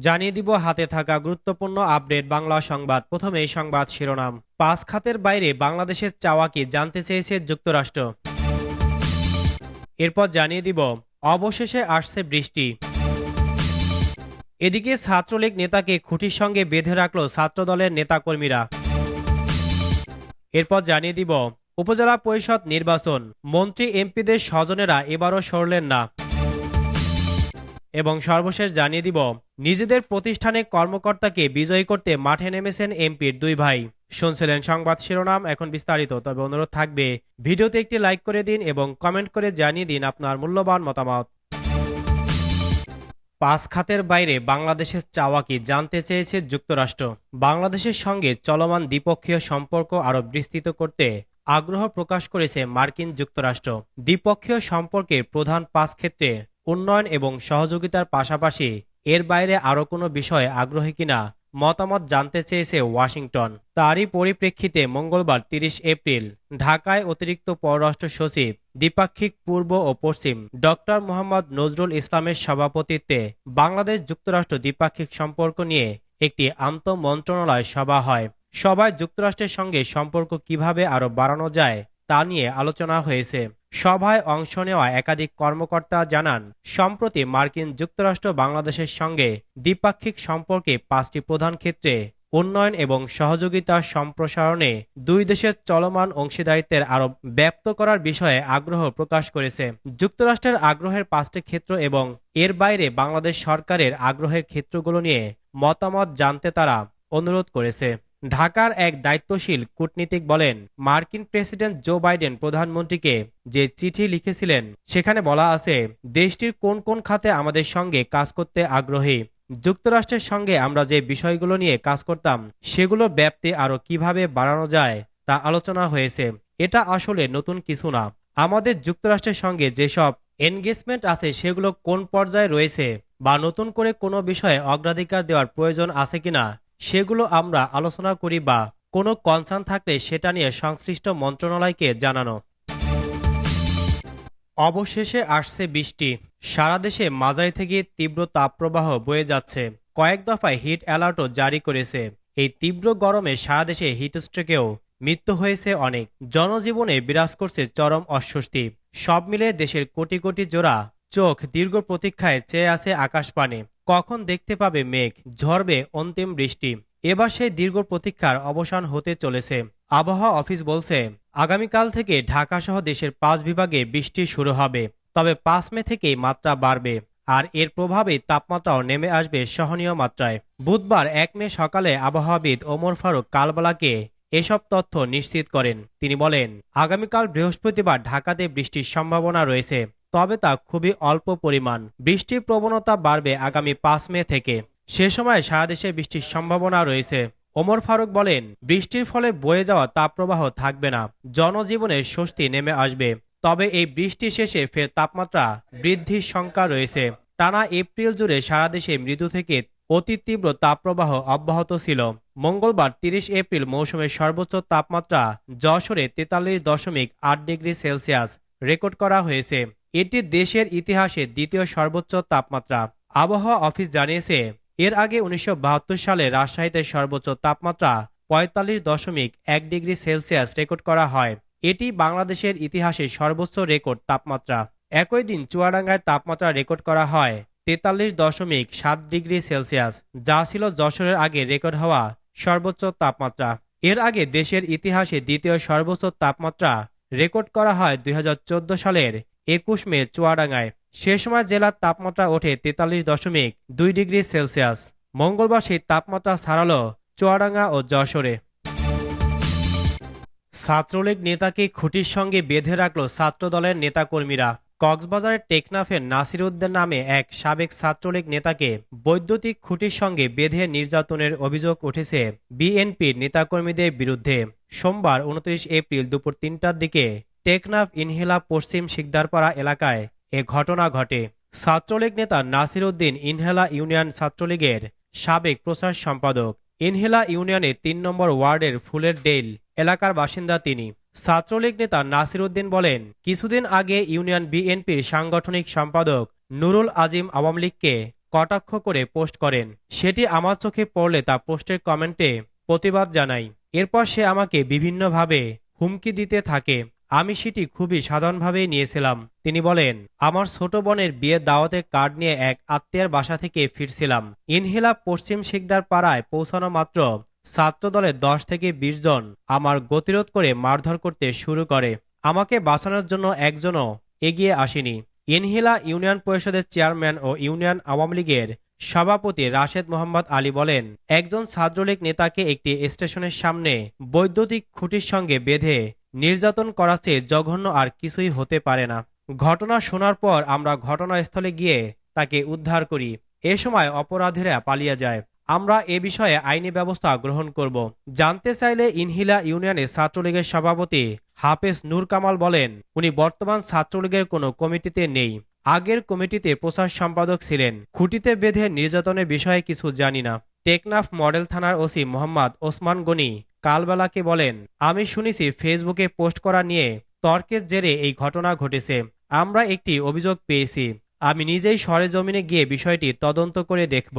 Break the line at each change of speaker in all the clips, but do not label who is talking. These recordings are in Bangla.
জানিয়ে দিব হাতে থাকা গুরুত্বপূর্ণ আপডেট বাংলা সংবাদ। প্রথমে সংবাদ শিরোনাম। পাঁচ খাতের বাইরে বাংলাদেশের চাওয়া কি জানতে চেয়েছে যুক্তরাষ্ট্র? এরপর জানিয়ে দিব, অবশেষে আসছে বৃষ্টি। এদিকে ছাত্রলীগ নেতাকে খুঁটির সঙ্গে বেঁধে রাখল ছাত্রদলের নেতাকর্মীরা। এরপর জানিয়ে দিব, উপজেলা পরিষদ নির্বাচন। মন্ত্রী এমপিদের স্বজনেরা এবারও সরলেন না। এবং সর্বশেষ জানিয়ে দিব, নিজেদের প্রতিষ্ঠানে কর্মকর্তাকে বিজয়ী করতে মাঠে নেমেছেন এমপির দুই ভাই। শুনছিলেন সংবাদ শিরোনাম, এখন বিস্তারিত, তবে অনুরোধ থাকবে, ভিডিওতে একটি লাইক করে দিন এবং কমেন্ট করে জানিয়ে দিন আপনার মূল্যবান মতামত। পাঁচ খাতের বাইরে বাংলাদেশের চাওয়া কি জানতে চেয়েছে যুক্তরাষ্ট্র? বাংলাদেশের সঙ্গে চলমান দ্বিপক্ষীয় সম্পর্ক আরও বিস্তৃত করতে আগ্রহ প্রকাশ করেছে মার্কিন যুক্তরাষ্ট্র। দ্বিপক্ষীয় সম্পর্কের প্রধান পাঁচ ক্ষেত্রে উন্নয়ন এবং সহযোগিতার পাশাপাশি এর বাইরে আরও কোনো বিষয়ে আগ্রহী কিনা মতামত জানতে চেয়েছে ওয়াশিংটন। তারই পরিপ্রেক্ষিতে মঙ্গলবার তিরিশ এপ্রিল ঢাকায় অতিরিক্ত পররাষ্ট্র সচিব, দ্বিপাক্ষিক পূর্ব ও পশ্চিম ডক্টর মোহাম্মদ নজরুল ইসলামের সভাপতিত্বে বাংলাদেশ যুক্তরাষ্ট্র দ্বিপাক্ষিক সম্পর্ক নিয়ে একটি আন্তঃ মন্ত্রণালয় সভা হয়। সভায় যুক্তরাষ্ট্রের সঙ্গে সম্পর্ক কীভাবে আরও বাড়ানো যায় তা নিয়ে আলোচনা হয়েছে। সভায় অংশ নেওয়া একাধিক কর্মকর্তা জানান, সম্প্রতি মার্কিন যুক্তরাষ্ট্র বাংলাদেশের সঙ্গে দ্বিপাক্ষিক সম্পর্কে পাঁচটি প্রধান ক্ষেত্রে উন্নয়ন এবং সহযোগিতা সম্প্রসারণে দুই দেশের চলমান অংশীদারিত্বের আরও ব্যাপ্ত করার বিষয়ে আগ্রহ প্রকাশ করেছে। যুক্তরাষ্ট্রের আগ্রহের পাঁচটি ক্ষেত্র এবং এর বাইরে বাংলাদেশ সরকারের আগ্রহের ক্ষেত্রগুলো নিয়ে মতামত জানতে তারা অনুরোধ করেছে। ঢাকার এক দায়িত্বশীল কূটনীতিক বলেন, মার্কিন প্রেসিডেন্ট জো বাইডেন প্রধানমন্ত্রীকে যে চিঠি লিখেছিলেন, সেখানে বলা আছে, দেশটির কোন কোন খাতে আমাদের সঙ্গে কাজ করতে আগ্রহী? যুক্তরাষ্ট্রের সঙ্গে আমরা যে বিষয়গুলো নিয়ে কাজ করতাম, সেগুলো ব্যাপ্তি আরও কীভাবে বাড়ানো যায়, তা আলোচনা হয়েছে। এটা আসলে নতুন কিছু না। আমাদের যুক্তরাষ্ট্রের সঙ্গে যেসব এনগেজমেন্ট আছে, সেগুলো কোন পর্যায়ে রয়েছে, বা নতুন করে কোনো বিষয়ে অগ্রাধিকার দেওয়ার প্রয়োজন আছে কিনা সেগুলো আমরা আলোচনা করি বা কোনো কনসার্ন থাকলে সেটা নিয়ে সংশ্লিষ্ট মন্ত্রণালয়কে জানানো। অবশেষে আসছে বৃষ্টি। সারা দেশে মাঝারি থেকে তীব্র তাপপ্রবাহ বয়ে যাচ্ছে। কয়েক দফায় হিট অ্যালার্টও জারি করেছে। এই তীব্র গরমে সারা দেশে হিটস্ট্রোকেও মৃত্যু হয়েছে অনেক। জনজীবনে বিরাজ করছে চরম অস্বস্তি। সব মিলে দেশের কোটি কোটি জোড়া চোখ দীর্ঘ প্রতীক্ষায় চেয়ে আছে আকাশপানে। কখন দেখতে পাবে মেঘ? ঝরবে অন্তিম বৃষ্টি। এবার সেই দীর্ঘ প্রতীক্ষার অবসান হতে চলেছে। আবহাওয়া অফিস বলছে, আগামীকাল থেকে ঢাকা সহ দেশের পাঁচ বিভাগে বৃষ্টি শুরু হবে। তবে পাঁচ মে থেকেই মাত্রা বাড়বে। আর এর প্রভাবে তাপমাত্রাও নেমে আসবে সহনীয় মাত্রায়। বুধবার এক মে সকালে আবহাওয়াবিদ ওমর ফারুক কালবালাকে এসব তথ্য নিশ্চিত করেন। তিনি বলেন, আগামীকাল বৃহস্পতিবার ঢাকাতে বৃষ্টির সম্ভাবনা রয়েছে। তবে তা খুবই অল্প পরিমাণ। বৃষ্টির প্রবণতা বাড়বে আগামী পাঁচ মে থেকে। সে সময় সারা দেশে বৃষ্টির সম্ভাবনা রয়েছে। ওমর ফারুক বলেন, বৃষ্টির ফলে বয়ে যাওয়া তাপপ্রবাহ থাকবে না, জনজীবনে স্বস্তি নেমে আসবে। তবে এই বৃষ্টি শেষে ফের তাপমাত্রা বৃদ্ধির শঙ্কা রয়েছে। টানা এপ্রিল জুড়ে সারা দেশে মৃদু থেকে অতি তীব্র তাপপ্রবাহ অব্যাহত ছিল। মঙ্গলবার তিরিশ এপ্রিল মৌসুমের সর্বোচ্চ তাপমাত্রা যশোরে তেতাল্লিশ দশমিক আট ডিগ্রি সেলসিয়াস রেকর্ড করা হয়েছে। এটি দেশের ইতিহাসে দ্বিতীয় সর্বোচ্চ তাপমাত্রা। আবহাওয়া অফিস জানিয়েছে, এর আগে উনিশশো বাহাত্তর সালে রাজশাহীতে সর্বোচ্চ তাপমাত্রা পঁয়তাল্লিশ দশমিক এক ডিগ্রি সেলসিয়াস রেকর্ড করা হয়। এটি বাংলাদেশের ইতিহাসে সর্বোচ্চ রেকর্ড তাপমাত্রা। একই দিন চুয়াডাঙ্গায় তাপমাত্রা রেকর্ড করা হয় তেতাল্লিশ দশমিক সাত ডিগ্রি সেলসিয়াস, যা ছিল যশোরের আগে রেকর্ড হওয়া সর্বোচ্চ তাপমাত্রা। এর আগে দেশের ইতিহাসে দ্বিতীয় সর্বোচ্চ তাপমাত্রা রেকর্ড করা হয় দুই হাজার চোদ্দ সালের একুশ মে চুয়াডাঙ্গায় সে সময় জেলার তাপমাত্রা ওঠে তেতাল্লিশ দশমিক দুই ডিগ্রি সেলসিয়াস। মঙ্গলবার সেই তাপমাত্রা ছাড়ালো চুয়াডাঙ্গা ও যশোরে। ছাত্রলীগ নেতাকে খুঁটির সঙ্গে বেঁধে রাখল ছাত্রদলের নেতাকর্মীরা। কক্সবাজারের টেকনাফের নাসির উদ্দিন নামে এক সাবেক ছাত্রলীগ নেতাকে বৈদ্যুতিক খুঁটির সঙ্গে বেঁধে নির্যাতনের অভিযোগ উঠেছে বিএনপির নেতাকর্মীদের বিরুদ্ধে। সোমবার উনত্রিশ এপ্রিল দুপুর তিনটার দিকে টেকনাফ ইনহেলা পশ্চিম শিকদারপাড়া এলাকায় এ ঘটনা ঘটে। ছাত্রলীগ নেতা নাসির উদ্দিন ইনহেলা ইউনিয়ন ছাত্রলীগের সাবেক প্রচার সম্পাদক। ইনহেলা ইউনিয়নে তিন নম্বর ওয়ার্ডের ফুলের ডেল এলাকার বাসিন্দা তিনি। ছাত্রলীগ নেতা নাসির উদ্দিন বলেন, কিছুদিন আগে ইউনিয়ন বিএনপির সাংগঠনিক সম্পাদক নুরুল আজিম আওয়ামী লীগকে কটাক্ষ করে পোস্ট করেন। সেটি আমার চোখে পড়লে তা পোস্টের কমেন্টে প্রতিবাদ জানাই। এরপর সে আমাকে বিভিন্নভাবে হুমকি দিতে থাকে। আমি সেটি খুবই সাধারণভাবেই নিয়েছিলাম। তিনি বলেন, আমার ছোট বোনের বিয়ের দাওয়াতের কার্ড নিয়ে এক আত্মীয়ের বাসা থেকে ফিরছিলাম। ইনহিলা পশ্চিম শিকদার পাড়ায় পৌঁছানো মাত্র ছাত্রদলের দশ থেকে বিশ জন আমার গতিরোধ করে মারধর করতে শুরু করে। আমাকে বাঁচানোর জন্য একজনও এগিয়ে আসেনি। ইনহিলা ইউনিয়ন পরিষদের চেয়ারম্যান ও ইউনিয়ন আওয়ামী লীগের সভাপতি রাশেদ মোহাম্মদ আলী বলেন, একজন ছাত্রলীগ নেতাকে একটি স্টেশনের সামনে বৈদ্যুতিক খুঁটির সঙ্গে বেঁধে নির্যাতন করা চেয়ে জঘন্য আর কিছুই হতে পারে না। ঘটনা শোনার পর আমরা ঘটনাস্থলে গিয়ে তাকে উদ্ধার করি। এ সময় অপরাধীরা পালিয়ে যায়। আমরা এ বিষয়ে আইনি ব্যবস্থা গ্রহণ করব। জানতে চাইলে ইনহিলা ইউনিয়নের ছাত্রলীগের সভাপতি হাফেজ নূর কামাল বলেন, উনি বর্তমান ছাত্রলীগের কোনো কমিটিতে নেই। আগের কমিটিতে প্রচার সম্পাদক ছিলেন। খুঁটিতে বেঁধে নির্যাতনের বিষয়ে কিছু জানি না। টেকনাফ মডেল থানার ওসি মোহাম্মদ ওসমান গনি কালবেলাকে বলেন, আমি শুনেছি ফেসবুকে পোস্ট করা নিয়ে তর্কের জেরে এই ঘটনা ঘটেছে। আমরা একটি অভিযোগ পেয়েছি। আমি নিজেই সরেজমিনে গিয়ে বিষয়টি তদন্ত করে দেখব।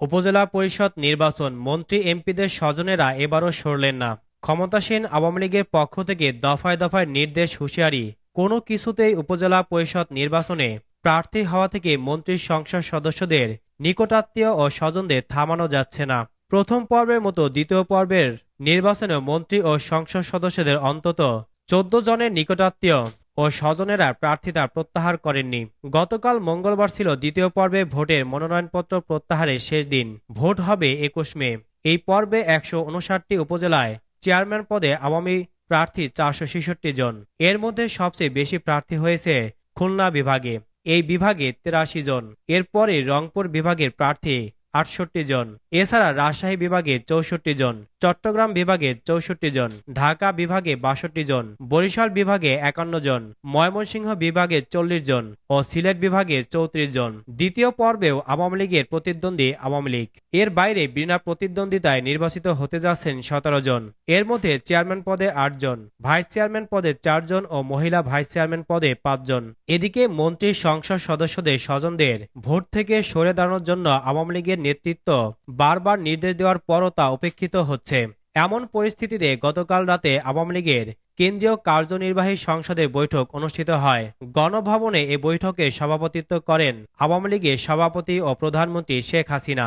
উপজেলা পরিষদ নির্বাচন মন্ত্রী এমপিদের স্বজনেরা এবারও সরলেন না। ক্ষমতাসীন আওয়ামী লীগের পক্ষ থেকে দফায় দফায় নির্দেশ হুঁশিয়ারি। কোনো কিছুতেই উপজেলা পরিষদ নির্বাচনে প্রার্থী হওয়া থেকে মন্ত্রী সংসদ সদস্যদের নিকটাত্মীয় ও স্বজনদের থামানো যাচ্ছে না। প্রথম পর্বের মতো দ্বিতীয় পর্বের নির্বাচনে মন্ত্রী ও সংসদ সদস্যদের অন্তত চোদ্দ জনের নিকটাত্মীয় ও স্বজনেরা প্রার্থিতা প্রত্যাহার করেননি। গতকাল মঙ্গলবার ছিল দ্বিতীয় পর্বে ভোটের মনোনয়নপত্র প্রত্যাহারের শেষ দিন। ভোট হবে একুশ মে। এই পর্বে একশো উনষাটটি উপজেলায় চেয়ারম্যান পদে আওয়ামী প্রার্থী চারশো ছেষট্টি জন। এর মধ্যে সবচেয়ে বেশি প্রার্থী হয়েছে খুলনা বিভাগে। এই বিভাগে তেরাশি জন। এরপরে রংপুর বিভাগের প্রার্থী আটষট্টি জন। এছাড়া রাজশাহী বিভাগে চৌষট্টি জন, চট্টগ্রাম বিভাগে চৌষট্টি জন, ঢাকা বিভাগে বাষট্টি জন, বরিশাল বিভাগে একান্ন জন, ময়মনসিংহ বিভাগে চল্লিশ জন ও সিলেট বিভাগে চৌত্রিশ জন। দ্বিতীয় পর্বেও আওয়ামী লীগের প্রতিদ্বন্দ্বী আওয়ামী লীগ। এর বাইরে বিনা প্রতিদ্বন্দ্বিতায় নির্বাচিত হতে যাচ্ছেন সতেরো জন। এর মধ্যে চেয়ারম্যান পদে আটজন ভাইস চেয়ারম্যান পদে চারজন ও মহিলা ভাইস চেয়ারম্যান পদে পাঁচজন এদিকে মন্ত্রী সংসদ সদস্যদের স্বজনদের ভোট থেকে সরে দাঁড়ানোর জন্য আওয়ামী লীগের নেতৃত্ব বারবার নির্দেশ দেওয়ার পরও তা উপেক্ষিত হচ্ছে। এমন পরিস্থিতিতে গতকাল রাতে আওয়ামী লীগের কেন্দ্রীয় কার্যনির্বাহী সংসদের বৈঠক অনুষ্ঠিত হয়। গণভবনে এ বৈঠকে সভাপতিত্ব করেন আওয়ামী লীগের সভাপতি ও প্রধানমন্ত্রী শেখ হাসিনা।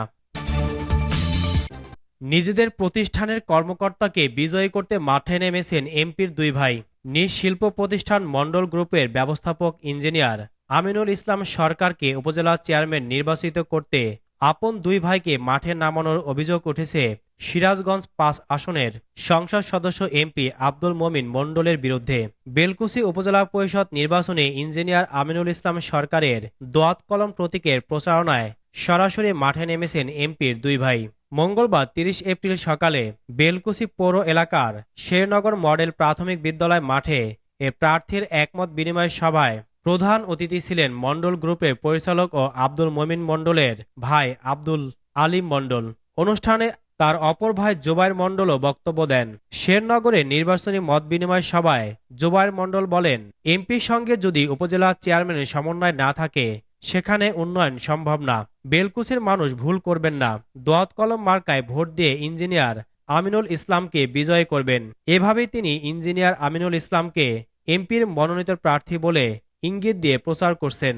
নিজেদের প্রতিষ্ঠানের কর্মকর্তাকে বিজয়ী করতে মাঠে নেমেছেন এমপির দুই ভাই। নিজ শিল্প প্রতিষ্ঠান মণ্ডল গ্রুপের ব্যবস্থাপক ইঞ্জিনিয়ার আমিনুল ইসলাম সরকারকে উপজেলা চেয়ারম্যান নির্বাচিত করতে আপন দুই ভাইকে মাঠে নামানোর অভিযোগ উঠেছে সিরাজগঞ্জ পাঁচ আসনের সংসদ সদস্য এমপি আব্দুল মমিন মণ্ডলের বিরুদ্ধে। বেলকুসি উপজেলা পরিষদ নির্বাচনে ইঞ্জিনিয়ার আমিনুল ইসলাম সরকারের দোয়াত কলম প্রতীকের প্রচারণায় সরাসরি মাঠে নেমেছেন এমপির দুই ভাই। মঙ্গলবার তিরিশ এপ্রিল সকালে বেলকুসি পৌর এলাকার শেরনগর মডেল প্রাথমিক বিদ্যালয় মাঠে এ প্রার্থীর একমত বিনিময় সভায় প্রধান অতিথি ছিলেন মণ্ডল গ্রুপের পরিচালক ও আব্দুল মমিন মণ্ডলের ভাই আব্দুল আলিম মণ্ডল। অনুষ্ঠানে তার অপর ভাই জোবাইর মণ্ডলও বক্তব্য দেন। শেরনগরে নির্বাচনী মত বিনিময় সভায় জোবাইর মণ্ডল বলেন এমপির সঙ্গে যদি উপজেলা চেয়ারম্যানের সমন্বয় না থাকে, সেখানে উন্নয়ন সম্ভব না। বেলকুসির মানুষ ভুল করবেন না। দোয়াত কলম মার্কায় ভোট দিয়ে ইঞ্জিনিয়ার আমিনুল ইসলামকে বিজয় করবেন। এভাবেই তিনি ইঞ্জিনিয়ার আমিনুল ইসলামকে এমপির মনোনীত প্রার্থী বলে ইঙ্গিত দিয়ে প্রচার করছেন।